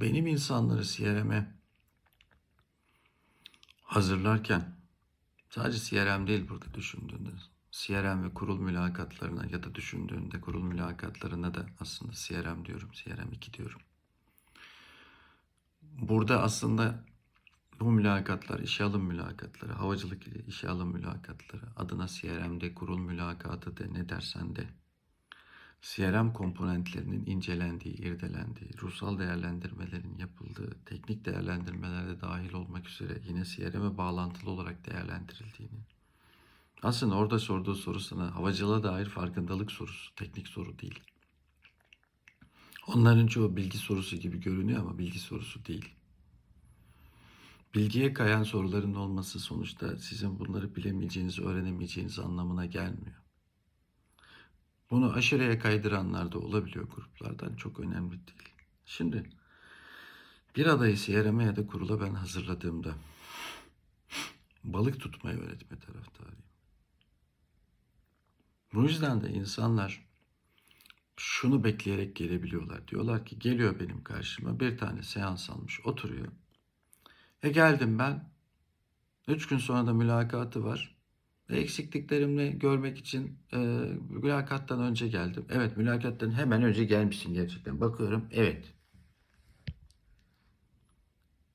benim insanları CRM'e hazırlarken sadece CRM değil burada düşündüğünde CRM ve kurul mülakatlarına ya da düşündüğünde kurul mülakatlarına da aslında CRM diyorum, CRM 2 diyorum. Burada aslında bu mülakatlar, işe alım mülakatları, havacılık ile işe alım mülakatları, adına CRM'de kurul mülakatı de ne dersen de CRM komponentlerinin incelendiği, irdelendiği, ruhsal değerlendirmelerin yapıldığı, teknik değerlendirmelerde dahil olmak üzere yine CRM'e bağlantılı olarak değerlendirildiğini. Aslında orada sorduğu soru sana havacılığa dair farkındalık sorusu, teknik soru değil. Onların çoğu bilgi sorusu gibi görünüyor ama bilgi sorusu değil. Bilgiye kayan soruların olması sonuçta sizin bunları bilemeyeceğiniz, öğrenemeyeceğiniz anlamına gelmiyor. Bunu aşırıya kaydıranlar da olabiliyor gruplardan. Çok önemli değil. Şimdi bir adayı CRM'e ya da kurula ben hazırladığımda balık tutmayı öğretme taraftarıyım. Bu yüzden de insanlar şunu bekleyerek gelebiliyorlar. Diyorlar ki geliyor benim karşıma bir tane seans almış oturuyor. E geldim ben. Üç gün sonra da mülakatı var. Eksikliklerimi görmek için e, mülakattan önce geldim. Evet mülakattan hemen önce gelmişsin gerçekten. Bakıyorum evet.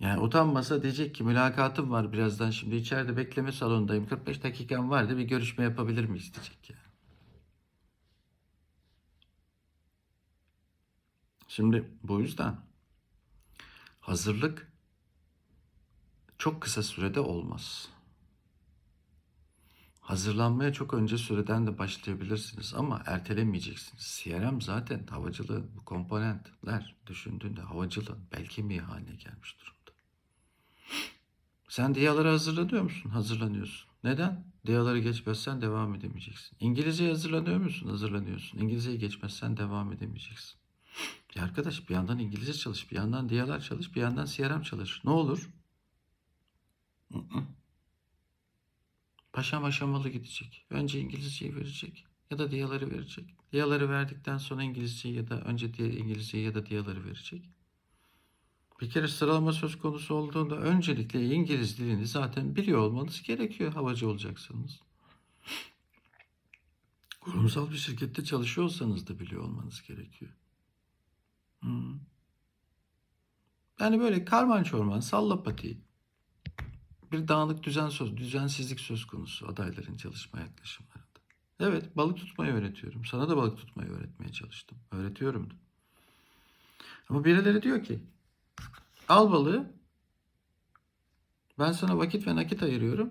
Yani utanmasa diyecek ki mülakatım var birazdan şimdi içeride bekleme salonundayım. 45 dakikam vardı bir görüşme yapabilir miyiz diyecek ya. Şimdi bu yüzden hazırlık çok kısa sürede olmaz. Hazırlanmaya çok önce süreden de başlayabilirsiniz ama ertelemeyeceksiniz. CRM zaten havacılığın komponentler düşündüğünde havacılığın bel kemiği haline gelmiş durumda. Sen diyalara hazırlanıyor musun? Hazırlanıyorsun. Neden? Diyaları geçmezsen devam edemeyeceksin. İngilizceye hazırlanıyor musun? Hazırlanıyorsun. İngilizceyi geçmezsen devam edemeyeceksin. Ya arkadaş bir yandan İngilizce çalış, bir yandan diyalar çalış, bir yandan CRM çalış. Ne olur? Hı-hı. Paşam aşamalı gidecek. Önce İngilizceyi verecek ya da diyaları verecek. Diyaları verdikten sonra İngilizceyi ya da önce diye İngilizceyi ya da diyaları verecek. Bir kere sıralama söz konusu olduğunda öncelikle İngiliz dilini zaten biliyor olmanız gerekiyor havacı olacaksanız. Kurumsal bir şirkette çalışıyorsanız da biliyor olmanız gerekiyor. Hı. Yani böyle karman çorman salla patiyi bir dağınık düzen söz, düzensizlik söz konusu adayların çalışma yaklaşımlarında. Evet, balık tutmayı öğretiyorum. Sana da balık tutmayı öğretmeye çalıştım. Öğretiyorum. Ama birileri diyor ki, al balığı, ben sana vakit ve nakit ayırıyorum.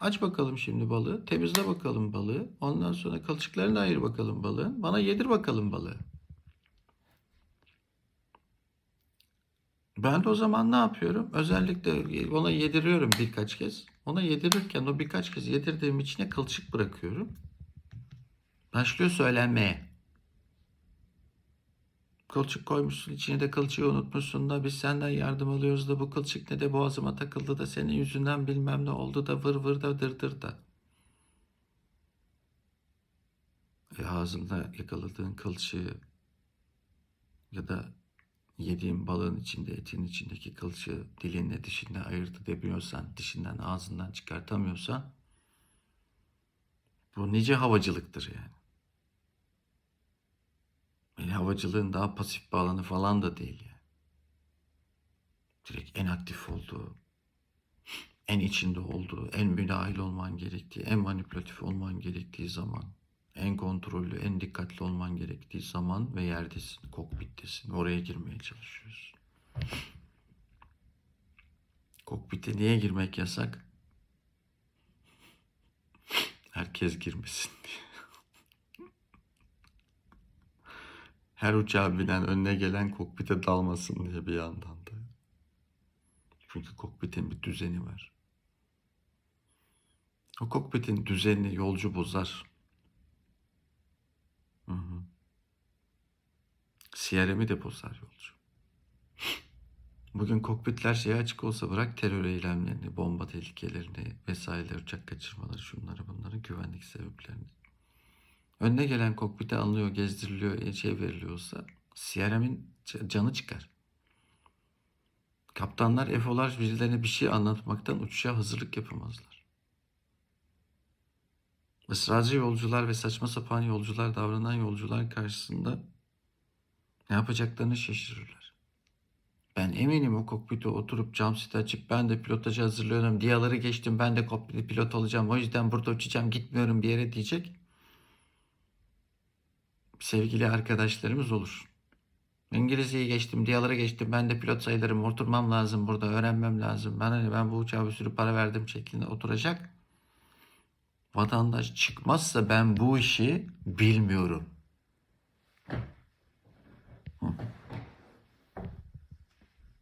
Aç bakalım şimdi balığı, temizle bakalım balığı. Ondan sonra kılçıklarını ayır bakalım balığın. Bana yedir bakalım balığı. Ben de o zaman ne yapıyorum? Özellikle ona yediriyorum birkaç kez. Ona yedirirken o birkaç kez yedirdiğim içine kılçık bırakıyorum. Başlıyor söylenmeye. Kılçık koymuşsun içine de kılçığı unutmuşsun da biz senden yardım alıyoruz da bu kılçık ne de boğazıma takıldı da senin yüzünden bilmem ne oldu da vır vır da dırdır da. E ağzında yakaladığın kılçığı ya da yediğin balığın içinde, etin içindeki kılçığı dilinle dişinle ayırt edemiyorsan, dişinden ağzından çıkartamıyorsan bu nice havacılıktır yani. Yani havacılığın daha pasif bir alanı falan da değil yani. Direkt en aktif olduğu, en içinde olduğu, en müdahil olman gerektiği, en manipülatif olman gerektiği zaman en kontrollü, en dikkatli olman gerektiği zaman ve yerdesin, kokpittesin. Oraya girmeye çalışıyorsun. Kokpite niye girmek yasak? Herkes girmesin diye. Her uçağa binen önüne gelen kokpite dalmasın diye bir yandan da. Çünkü kokpitin bir düzeni var. O kokpitin düzenini yolcu bozar. Hı hı. CRM'i de bozar yolcu. Bugün kokpitler şeye açık olsa bırak terör eylemlerini, bomba tehlikelerini vesaireleri, uçak kaçırmaları, şunları bunları, güvenlik sebeplerini. Önüne gelen kokpite alınıyor, gezdiriliyor, şey veriliyorsa CRM'in canı çıkar. Kaptanlar, efolar birilerine bir şey anlatmaktan uçuşa hazırlık yapamazlar. Israrcı yolcular ve saçma sapan yolcular davranan yolcular karşısında ne yapacaklarını şaşırırlar. Ben eminim o kokpite oturup jumpseat açıp ben de pilotajı hazırlıyorum. Diyaları geçtim ben de kokpite pilot olacağım. O yüzden burada uçacağım gitmiyorum bir yere diyecek. Sevgili arkadaşlarımız olur. İngilizceyi geçtim, diyaları geçtim. Ben de pilot sayılırım. Oturmam lazım burada. Öğrenmem lazım. Ben hani ben bu uçağa bir sürü para verdim şeklinde oturacak. Vatandaş çıkmazsa ben bu işi bilmiyorum.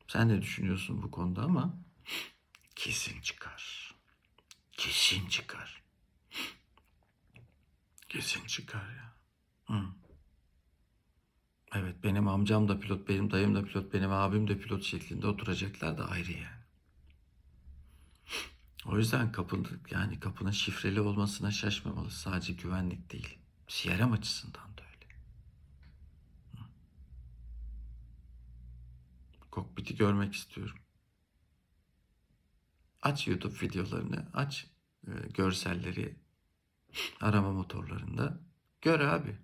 Sen ne düşünüyorsun bu konuda ama kesin çıkar. Kesin çıkar. Kesin çıkar ya. Hı. Evet benim amcam da pilot, benim dayım da pilot, benim abim de pilot şeklinde oturacaklar da ayrı yani. O yüzden kapının yani kapının şifreli olmasına şaşmamalı. Sadece güvenlik değil. CRM açısından da öyle. Hı. Kokpiti görmek istiyorum. Aç YouTube videolarını, aç e, görselleri arama motorlarında. Gör abi.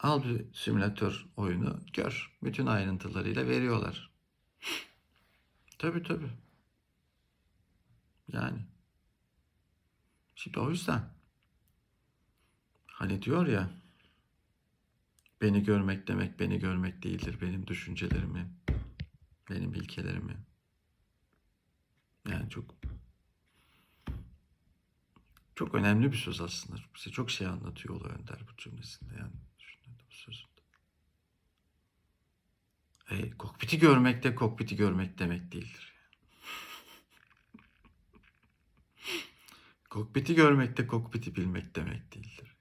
Al bir simülatör oyunu, gör. Bütün ayrıntılarıyla veriyorlar. Tabii tabii. Yani. Şimdi o yüzden. Hani diyor ya. Beni görmek demek beni görmek değildir. Benim düşüncelerimi, benim ilkelerimi. Yani çok çok önemli bir söz aslında. Bize çok şey anlatıyor Ulu Önder bu cümlesinde yani. Düşünün bu sözünde. E, kokpiti görmek de kokpiti görmek demek değildir. Kokpiti görmek de kokpiti bilmek demek değildir.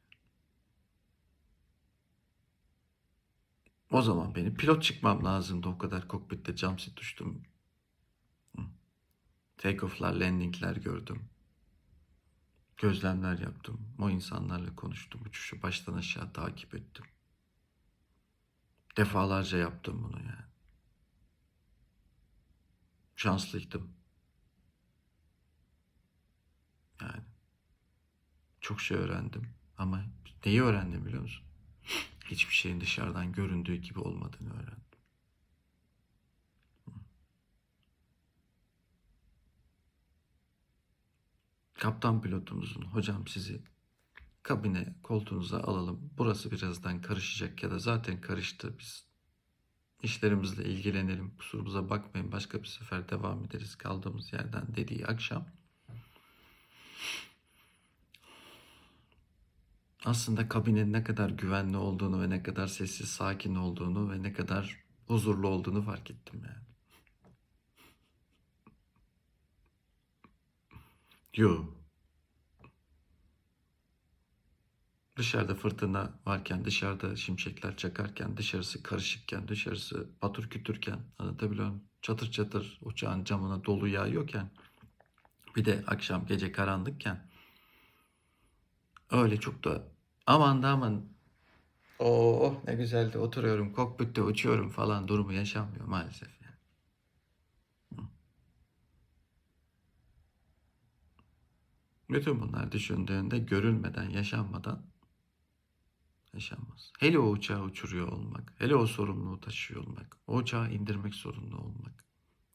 O zaman benim pilot çıkmam lazımdı. O kadar kokpitte jumpseat düştüm. Take-off'lar, landing'ler gördüm. Gözlemler yaptım. O insanlarla konuştum. Uçuşu baştan aşağı takip ettim. Defalarca yaptım bunu yani. Şanslıydım. Yani çok şey öğrendim ama neyi öğrendim biliyor musun? Hiçbir şeyin dışarıdan göründüğü gibi olmadığını öğrendim. Kaptan pilotumuzun hocam sizi kabine koltuğunuza alalım. Burası birazdan karışacak ya da zaten karıştı. Biz işlerimizle ilgilenelim. Kusurumuza bakmayın. Başka bir sefer devam ederiz kaldığımız yerden dediği akşam. Aslında kabinin ne kadar güvenli olduğunu ve ne kadar sessiz sakin olduğunu ve ne kadar huzurlu olduğunu fark ettim yani. Yo. Dışarıda fırtına varken, dışarıda şimşekler çakarken, dışarısı karışıkken, dışarısı patır kütürken, anlatabiliyor muyum? Çatır çatır uçağın camına dolu yağıyorken, bir de akşam gece karanlıkken, öyle çok da aman da aman, oh ne güzeldi oturuyorum, kokpitte uçuyorum falan durumu yaşanmıyor maalesef. Bütün bunlar düşündüğünde görülmeden, yaşanmadan yaşanmaz. Hele o uçağı uçuruyor olmak, hele o sorumluluğu taşıyor olmak, o uçağı indirmek zorunda olmak,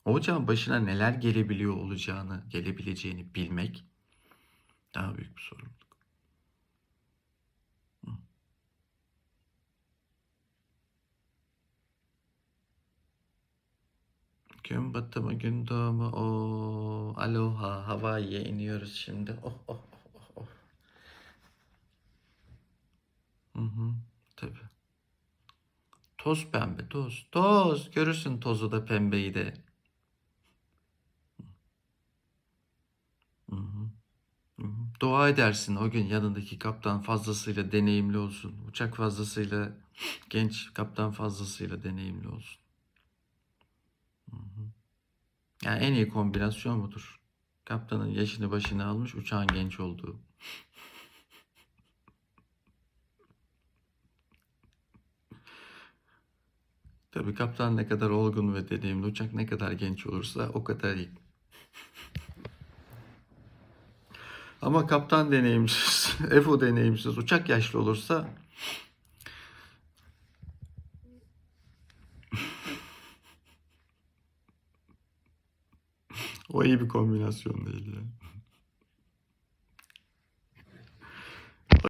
o uçağın başına neler gelebiliyor olacağını, gelebileceğini bilmek daha büyük bir sorumluluk. Gün batımı, gün doğumu, o aloha, Hawaii'ye iniyoruz şimdi. Oh, oh, oh, oh, oh. Hı hı, tabii. Toz pembe, toz, toz. Görürsün tozu da pembeyi de. Hı hı. Hı hı. Dua edersin o gün yanındaki kaptan fazlasıyla deneyimli olsun. Uçak fazlasıyla genç kaptan fazlasıyla deneyimli olsun. Hı hı. Yani en iyi kombinasyon budur. Kaptanın yaşını başını almış, uçağın genç olduğu. Tabii kaptan ne kadar olgun ve deneyimli, uçak ne kadar genç olursa o kadar iyi. Ama kaptan deneyimsiz, EFO deneyimsiz, uçak yaşlı olursa o iyi bir kombinasyon değil yani.